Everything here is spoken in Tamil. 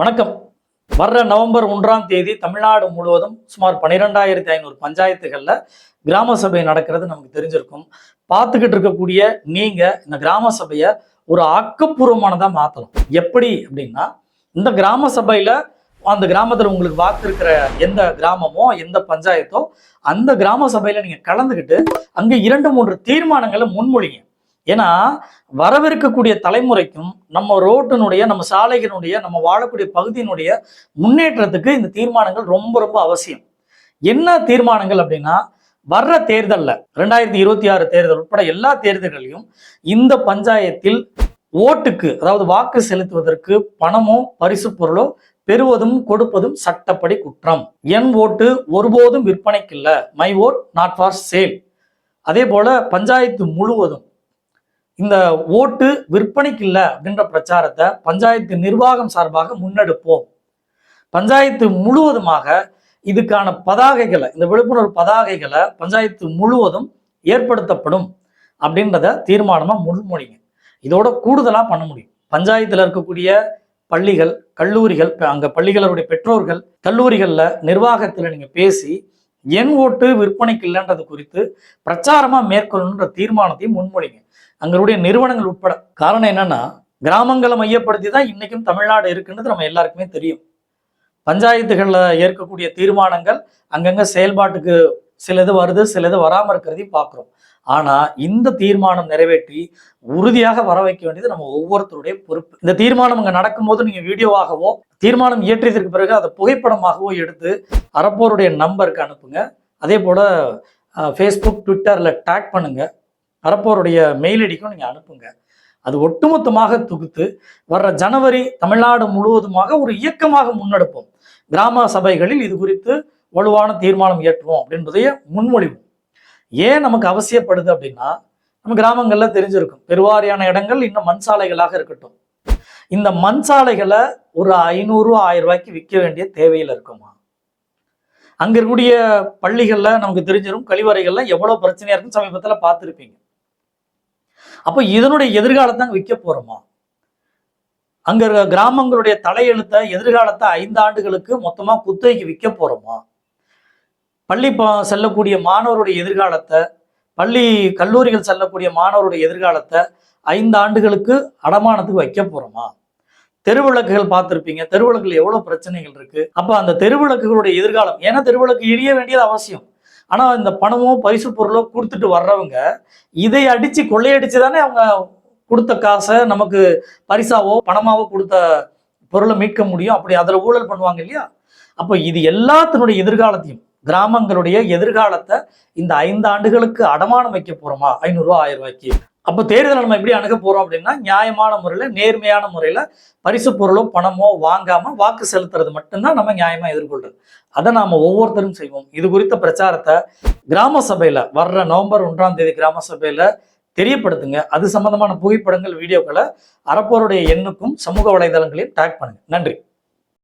வணக்கம். வர்ற நவம்பர் ஒன்றாம் தேதி தமிழ்நாடு முழுவதும் சுமார் பன்னிரெண்டாயிரத்தி ஐநூறு பஞ்சாயத்துகளில் கிராம சபை நடக்கிறது நமக்கு தெரிஞ்சிருக்கும். பார்த்துக்கிட்டு இருக்கக்கூடிய நீங்கள் இந்த கிராம சபையை ஒரு ஆக்கப்பூர்வமானதாக மாற்றலாம் எப்படி அப்படின்னா இந்த கிராம சபையில் அந்த கிராமத்தில் உங்களுக்கு வாக்கு இருக்கிற எந்த கிராமமோ எந்த பஞ்சாயத்தோ அந்த கிராம சபையில் நீங்கள் கலந்துக்கிட்டு அங்கே இரண்டு மூன்று தீர்மானங்களை முன்மொழிங்க. ஏன்னா வரவிருக்கக்கூடிய தலைமுறைக்கும் நம்ம ரோட்டினுடைய நம்ம சாலைகளினுடைய நம்ம வாழக்கூடிய பகுதியினுடைய முன்னேற்றத்துக்கு இந்த தீர்மானங்கள் ரொம்ப ரொம்ப அவசியம். என்ன தீர்மானங்கள் அப்படின்னா வர்ற தேர்தலில் ரெண்டாயிரத்தி இருபத்தி ஆறு தேர்தல் உட்பட எல்லா தேர்தல்களையும் இந்த பஞ்சாயத்தில் ஓட்டுக்கு அதாவது வாக்கு செலுத்துவதற்கு பணமோ பரிசு பொருளோ பெறுவதும் கொடுப்பதும் சட்டப்படி குற்றம். என் ஓட்டு ஒருபோதும் விற்பனைக்கு இல்லை my vote not for sale அதே போல பஞ்சாயத்து முழுவதும் இந்த ஓட்டு விற்பனைக்கு இல்லை அப்படின்ற பிரச்சாரத்தை பஞ்சாயத்து நிர்வாகம் சார்பாக முன்னெடுப்போம். பஞ்சாயத்து முழுவதுமாக இதுக்கான பதாகைகளை இந்த விழிப்புணர்வு பதாகைகளை பஞ்சாயத்து முழுவதும் ஏற்படுத்தப்படும் அப்படின்றத தீர்மானமாக முன்மொழிங்க. இதோட கூடுதலாக பண்ண முடியும். பஞ்சாயத்தில் இருக்கக்கூடிய பள்ளிகள் கல்லூரிகள் அங்கே பள்ளிகளுடைய பெற்றோர்கள் கல்லூரிகளில் நிர்வாகத்தில் நீங்கள் பேசி என் ஓட்டு விற்பனைக்கு இல்லைன்றது குறித்து பிரச்சாரமாக மேற்கொள்ளணுன்ற தீர்மானத்தையும் முன்மொழிங்க. அங்களுடைய நிறுவனங்கள் உட்பட. காரணம் என்னன்னா கிராமங்களை மையப்படுத்தி தான் இன்னைக்கும் தமிழ்நாடு இருக்குன்றது நம்ம எல்லாருக்குமே தெரியும். பஞ்சாயத்துகளில் ஏற்கக்கூடிய தீர்மானங்கள் அங்கங்கே செயல்பாட்டுக்கு சிலது வருது சிலது வராமல் இருக்கிறதையும் பார்க்குறோம். ஆனால் இந்த தீர்மானம் நிறைவேற்றி உறுதியாக வர வைக்க வேண்டியது நம்ம ஒவ்வொருத்தருடைய பொறுப்பு. இந்த தீர்மானம் அங்கே நடக்கும்போது நீங்கள் வீடியோவாகவோ தீர்மானம் இயற்றியதற்கு பிறகு அதை புகைப்படமாகவோ எடுத்து அறப்போருடைய நம்பருக்கு அனுப்புங்க. அதே போல் ஃபேஸ்புக் ட்விட்டரில் டேக் பண்ணுங்கள் அறப்போருடைய மெயில் ஐடிக்கும் நீங்கள் அனுப்புங்க. அது ஒட்டுமொத்தமாக தொகுத்து வர்ற ஜனவரி தமிழ்நாடு முழுவதுமாக ஒரு இயக்கமாக முன்னெடுப்போம். கிராம சபைகளில் இது குறித்து வலுவான தீர்மானம் இயற்றுவோம் அப்படின்றதைய முன்மொழிவோம். ஏன் நமக்கு அவசியப்படுது அப்படின்னா நம்ம கிராமங்கள்ல தெரிஞ்சிருக்கும். பெருவாரியான இடங்கள் இன்னும் மண் சாலைகளாக இருக்கட்டும். இந்த மண் சாலைகளை ஒரு ஐநூறு ஆயிரம் ரூபாய்க்கு விற்க வேண்டிய தேவையில் இருக்குமா? அங்க இருக்கக்கூடிய பள்ளிகள்ல நமக்கு தெரிஞ்சிரும் கழிவறைகள்ல எவ்வளவு பிரச்சனையா இருக்குன்னு சமீபத்துல பார்த்துருப்பீங்க. அப்போ இதனுடைய எதிர்காலத்தை அங்க விற்க போறோமா? அங்க இருக்க கிராமங்களுடைய தலையெழுத்தை எதிர்காலத்தை ஐந்து ஆண்டுகளுக்கு மொத்தமா குத்தகைக்கு விற்க போறோமா? பள்ளி செல்லக்கூடிய மாணவருடைய எதிர்காலத்தை பள்ளி கல்லூரிகள் செல்லக்கூடிய மாணவருடைய எதிர்காலத்தை ஐந்து ஆண்டுகளுக்கு அடமானத்துக்கு வைக்க போறோமா? தெருவிளக்குகள் பார்த்துருப்பீங்க. தெருவிளக்குல எவ்வளவு பிரச்சனைகள் இருக்கு? அப்ப அந்த தெருவிளக்குகளுடைய எதிர்காலம் ஏன்னா தெருவிளக்கு எரிய வேண்டியது அவசியம். ஆனா இந்த பணமோ பரிசு பொருளோ கொடுத்துட்டு வர்றவங்க இதை அடிச்சு கொள்ளையடிச்சு தானே அவங்க கொடுத்த காசை நமக்கு பரிசாவோ பணமாவோ கொடுத்த பொருளை மீட்க முடியும். அப்படி அதில் ஊழல் பண்ணுவாங்க இல்லையா? அப்போ இது எல்லாத்தினுடைய எதிர்காலத்தையும் கிராமங்களுடைய எதிர்காலத்தை இந்த ஐந்து ஆண்டுகளுக்கு அடமானம் வைக்க போறோமா? ஐநூறுரூவா ஆயிரம் ரூபாய்க்கு. அப்போ தேர்தலை நம்ம எப்படி அணுக போகிறோம் அப்படின்னா நியாயமான முறையில் நேர்மையான முறையில் பரிசு பொருளோ பணமோ வாங்காமல் வாக்கு செலுத்துறது மட்டும்தான் நம்ம நியாயமாக எதிர்கொள்றது. அதை நாம் ஒவ்வொருத்தரும் செய்வோம். இது குறித்த பிரச்சாரத்தை கிராம சபையில் வர்ற நவம்பர் ஒன்றாம் தேதி கிராம சபையில் தெரியப்படுத்துங்க. அது சம்பந்தமான புகைப்படங்கள் வீடியோக்களை அறப்போருடைய எண்ணுக்கும் சமூக வலைதளங்களையும் டேக் பண்ணுங்க. நன்றி.